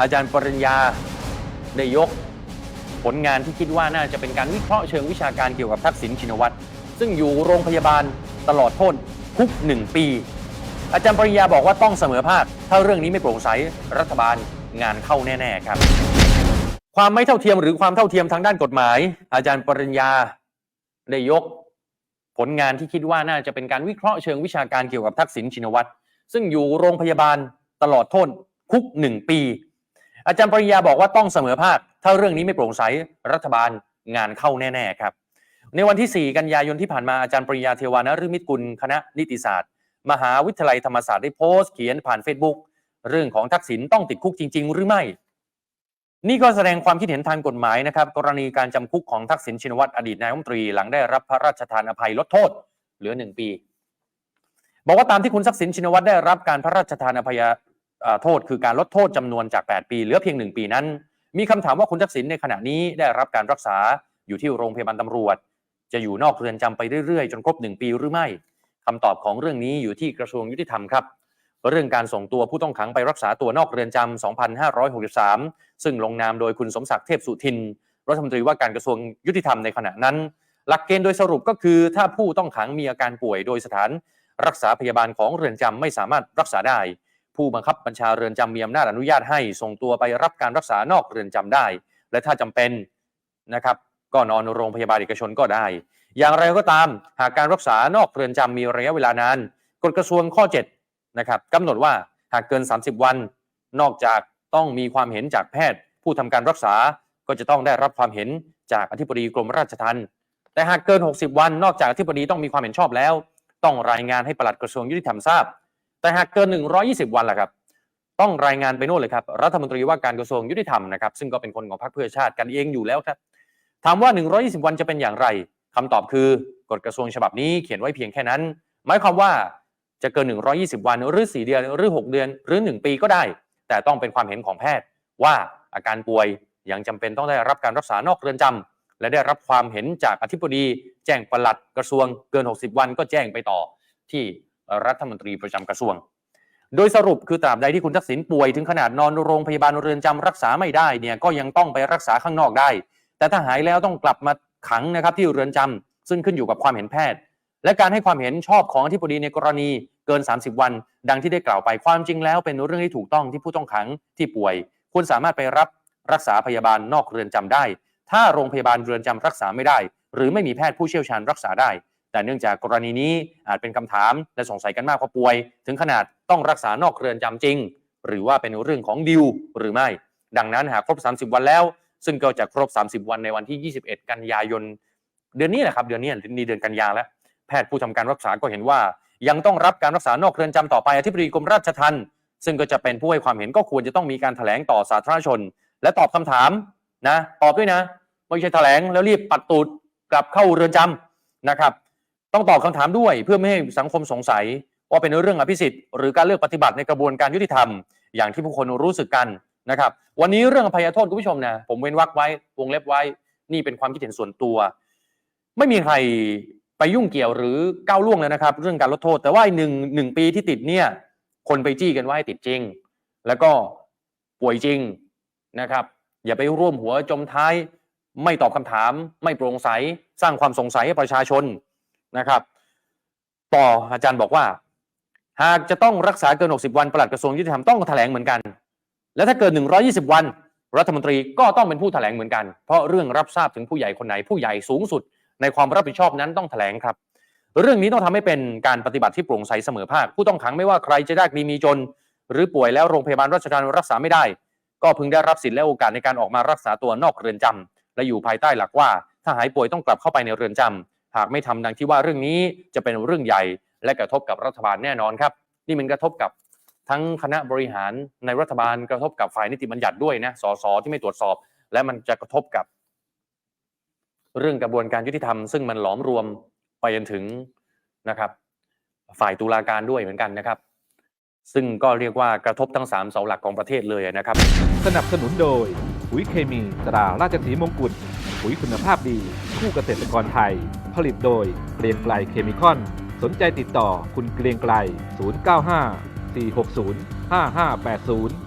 อาจารย์ปริญญาได้ยกผลงานที่คิดว่าน่าจะเป็นการวิเคราะห์เชิงวิชาการเกี่ยวกับทักษิณชินวัตรซึ่งอยู่โรงพยาบาลตลอดโทษคุกหนึ่งปี อาจารย์ปริญญาบอกว่าต้องเสมอภาค ถ้าเรื่องนี้ไม่โปร่งใสรัฐบาลงานเข้าแน่ ๆ ครับ ความไม่เท่าเทียมหรือความเท่าเทียมทางด้านกฎหมาย อาจารย์ปริญญาได้ยก ผลงานที่คิดว่าน่าจะเป็นการวิเคราะห์เชิงวิชาการเกี่ยวกับทักษิณชินวัตรซึ่งอยู่โรงพยาบาลตลอดโทษคุกหนึ่งปี อาจารย์ปริญญาบอกว่าต้องเสมอภาค ถ้าเรื่องนี้ไม่โปร่งใสรัฐบาลงานเข้าแน่ๆครับ ในวันที่ 4 กันยายนที่ผ่านมาอาจารย์ปริญญาเทวานฤมิตกุลคณะนิติศาสตร์ มหาวิทยาลัยธรรมศาสตร์ได้โพสต์เขียนผ่าน Facebook เรื่องของทักษิณต้องติดคุกจริง ๆ หรือไม่ นี่ก็แสดงความคิดเห็นทางกฎหมายนะครับกรณีการจำคุกของทักษิณชินวัตรอดีตนายกรัฐมนตรีหลังได้รับพระราชทานอภัยลดโทษ เหลือหนึ่งปี บอกว่าตามที่คุณทักษิณชินวัตรได้รับการพระราชทานอภัย โทษคือการลดโทษจำนวนจาก 8 ปีเหลือเพียง 1 ปีนั้น มีคำถามว่าคุณทักษิณในขณะนี้ได้รับการรักษาอยู่ที่โรงพยาบาลตำรวจ จะอยู่นอกเรือนจำไปเรื่อยๆ จนครบ 1 ปีหรือไม่คำตอบของเรื่องนี้อยู่ที่กระทรวงยุติธรรมครับ เรื่องการส่งตัวผู้ต้องขังไปรักษาตัวนอกเรือนจำ2563 ซึ่งลงนามโดยคุณสมศักดิ์เทพสุทินรัฐมนตรีว่าการกระทรวงยุติธรรมในขณะนั้น หลักเกณฑ์โดยสรุปก็คือถ้าผู้ต้องขังมีอาการป่วยโดยสถาน รักษาพยาบาลของเรือนจำไม่สามารถรักษาได้ ผู้บังคับบัญชาเรือนจำมีอำนาจอนุญาตให้ส่งตัวไปรับการรักษานอกเรือนจำได้ และถ้าจำเป็นนะครับก็นอนโรงพยาบาลเอกชนก็ได้ อย่างไรก็ตามหากการรักษานอกเรือนจำมีระยะเวลานานกฎกระทรวงข้อ7นะครับกำหนดว่าหากเกิน 30 วัน นอกจากต้องมีความเห็นจากแพทย์ ผู้ทำการรักษาก็จะต้องได้รับความเห็นจากอธิบดีกรมราชทัณฑ์แต่หากเกิน 60 วัน นอกจากอธิบดีต้องมีความเห็นชอบแล้ว ต้องรายงานให้ปลัดกระทรวงยุติธรรมทราบ แต่หากเกิน 120 วันล่ะครับ ต้องรายงานไปโน่นเลยครับ รัฐมนตรีว่าการกระทรวงยุติธรรมนะครับ ซึ่งก็เป็นคนของพรรคเพื่อชาติกันเองอยู่แล้วครับ ถามว่า 120 วันจะเป็นอย่างไรคำตอบคือกฎกระทรวงฉบับนี้เขียนไว้เพียงแค่นั้น หมายความว่าจะเกิน 120 วันหรือ 4 เดือนหรือ 6 เดือนหรือ 1 ปีก็ได้ แต่ต้องเป็นความเห็นของแพทย์ ว่าอาการป่วยยังจำเป็นต้องได้รับการรักษานอกเรือนจำและได้รับความเห็นจากอธิบดี แจ้งปลัดกระทรวงเกิน 60 วันก็แจ้งไปต่อที่ รัฐมนตรีประจำกระทรวง โดยสรุปคือตราบใดที่คุณทักษิณป่วยถึงขนาดนอนโรงพยาบาลเรือนจำรักษาไม่ได้เนี่ยก็ยังต้องไปรักษาข้างนอกได้ แต่ถ้าหายแล้วต้องกลับมาขังนะครับที่เรือนจำซึ่งขึ้นอยู่กับความเห็นแพทย์ และการให้ความเห็นชอบของอธิบดีในกรณีเกิน 30 วัน ดังที่ได้กล่าวไปความจริงแล้ว เป็นเรื่องที่ถูกต้องที่ผู้ต้องขังที่ป่วยควรสามารถไปรับรักษาพยาบาลนอกเรือนจำได้ ถ้าโรงพยาบาลเรือนจำรักษาไม่ได้ หรือไม่มีแพทย์ผู้เชี่ยวชาญรักษาได้ แต่เนื่องจากกรณีนี้อาจเป็นคำถามและสงสัยกันมากว่าป่วย ถึงขนาดต้องรักษานอกเรือนจำจริง หรือว่าเป็นเรื่องของดิวหรือไม่ ดังนั้นหากครบ 30 วันแล้ว ซึ่งก็จะครบ 30 วันในวันที่ 21 กันยายน เดือนนี้แหละครับเดือนนี้นี่เดือนกันยาแล้ว แพทย์ผู้ทำการรักษาก็เห็นว่า ยังต้องรับการรักษานอกเรือนจำต่อไปอธิบดีกรมราชทัณฑ์ซึ่งก็จะเป็นผู้ให้ความเห็นก็ควรจะต้องมีการแถลงต่อสาธารณชน และตอบคำถามนะตอบด้วยนะไม่ใช่แถลงแล้วรีบปัดตูดกลับเข้าเรือนจำนะครับ ต้องตอบคำถามด้วยเพื่อไม่ให้สังคมสงสัย ว่าเป็นเรื่องอภิสิทธิ์หรือการเลือกปฏิบัติในกระบวนการยุติธรรม อย่างที่ผู้คนรู้สึกกันนะครับ วันนี้เรื่องอภัยโทษคุณผู้ชมนะผมเว้นวรรคไว้วงเล็บไว้ นี่เป็นความคิดเห็นส่วนตัว ไม่มีใครไปยุ่งเกี่ยวหรือก้าวล่วงเลยนะครับ เรื่องการลดโทษ แต่ว่าหนึ่งหนึ่งปีที่ติดเนี่ยคนไปจี้กันว่าให้ติดจริง แล้วก็ป่วยจริงนะครับ อย่าไปร่วมหัวจมท้าย ไม่ตอบคำถาม ไม่โปร่งใส สร้างความสงสัยให้ประชาชน นะครับ ต่ออาจารย์บอกว่า หากจะต้องรักษาเกิน 60 วันปลัดกระทรวงยุติธรรมต้องแถลงเหมือนกัน และถ้าเกิน 120 วัน รัฐมนตรีก็ต้องเป็นผู้แถลงเหมือนกัน เพราะเรื่องรับทราบถึงผู้ใหญ่คนไหนผู้ใหญ่สูงสุด ในความรับผิดชอบนั้นต้องแถลงครับ เรื่องนี้ต้องทำให้เป็นการปฏิบัติที่โปร่งใสเสมอภาคผู้ต้องขังไม่ว่าใครจะได้ดีมีจน หรือป่วยแล้วโรงพยาบาลราชการรักษาไม่ได้ ก็พึงได้รับสิทธิ์และโอกาสในการออกมารักษาตัวนอกเรือนจำและอยู่ภายใต้หลักว่าถ้าหายป่วยต้องกลับเข้าไปในเรือนจำ หากไม่ทำดังที่ว่าเรื่องนี้จะเป็นเรื่องใหญ่ และกระทบกับรัฐบาลแน่นอนครับ นี่มันกระทบกับทั้งคณะบริหารในรัฐบาลกระทบกับฝ่ายนิติบัญญัติด้วยนะสสที่ไม่ตรวจสอบ และมันจะกระทบกับ เรื่องกระบวนการยุติธรรมซึ่งมันหลอมรวมไปจนถึงนะครับ ฝ่ายตุลาการด้วยเหมือนกันนะครับ ซึ่งก็เรียกว่ากระทบทั้งสามเสาหลักของประเทศเลยนะครับ สนับสนุนโดยปุ๋ยเคมีตราราชสีมงกุฎปุ๋ยคุณภาพดีคู่เกษตรกรไทย ผลิตโดยเกรียงไกลเคมีคอน สนใจติดต่อคุณเกรียงไกล 095 460 5580